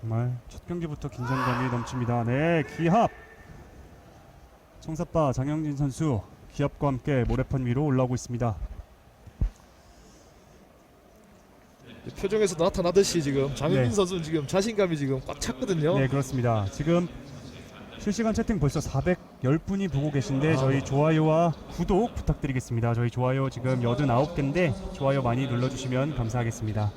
정말 첫 경기부터 긴장감이 넘칩니다. 네, 기합. 청사빠 장영진 선수 기합과 함께 모래판 위로 올라오고 있습니다. 표정에서 나타나듯이 지금 장윤빈 네. 선수는 지금 자신감이 지금 꽉 찼거든요. 네, 그렇습니다. 지금 실시간 채팅 벌써 410분이 보고 계신데 아. 저희 좋아요와 구독 부탁드리겠습니다. 저희 좋아요 지금 89개인데 좋아요 많이 눌러주시면 감사하겠습니다.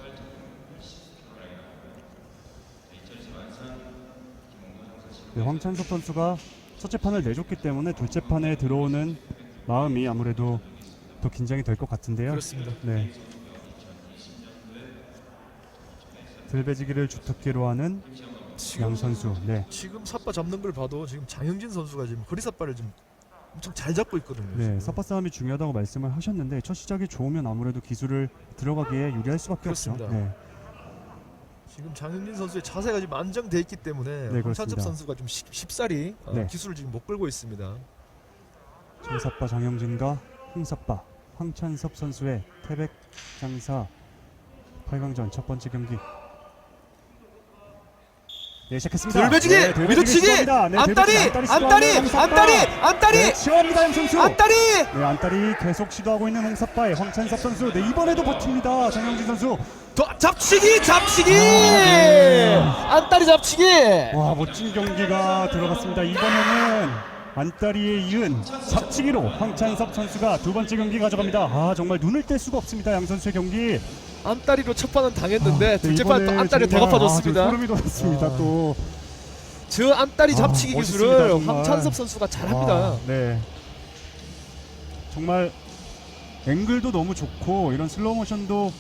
네, 황찬석 선수가 첫째 판을 내줬기 때문에 둘째 판에 들어오는 마음이 아무래도 더 긴장이 될 것 같은데요. 그렇습니다. 네. 들배지기를 주특기로 하는 양 선수. 네. 지금 삿바 잡는 걸 봐도 지금 장영진 선수가 지금 거리 삿바를 좀 엄청 잘 잡고 있거든요. 네, 지금. 싸움이 중요하다고 말씀을 하셨는데 첫 시작이 좋으면 아무래도 기술을 들어가기에 유리할 수밖에 그렇습니다. 없죠. 네. 지금 장영진 선수의 자세가 지금 안정돼 있기 때문에 네, 황찬섭 그렇습니다. 선수가 좀 쉽- 쉽사리 어, 네. 기술을 지금 못 끌고 있습니다. 정삿바 장영진과 홍삿바 황찬섭 선수의 태백 장사 8강전 첫 번째 경기. 네, 시작했습니다. 들배지기, 네, 들배지기 밀어치기, 시도합니다. 네, 안다리, 들배지기 안다리, 시도하는 홍삿바. 안다리, 안다리, 네, 치워합니다, 양 선수. 안다리. 네, 안다리 계속 시도하고 있는 홍삿바의 황찬섭 선수. 네, 이번에도 버팁니다. 장영진 선수. 더 잡치기, 잡치기. 아, 네. 안다리 잡치기. 와 멋진 경기가 들어갔습니다. 이번에는 안다리에 이은 잡치기로 황찬섭 선수가 두 번째 경기 가져갑니다. 아 정말 눈을 뗄 수가 없습니다. 양 선수의 경기. 안다리로 첫 판은 당했는데 아, 네, 둘째 판은 또 이번에 안다리로 정말, 대갚아줬습니다. 아, 좀 소름이 돋았습니다. 아. 또저 안다리 아, 잡치기 멋있습니다, 기술을. 황찬섭 선수가 잘합니다. 와, 네. 정말 앵글도 너무 좋고 이런 슬로우 모션도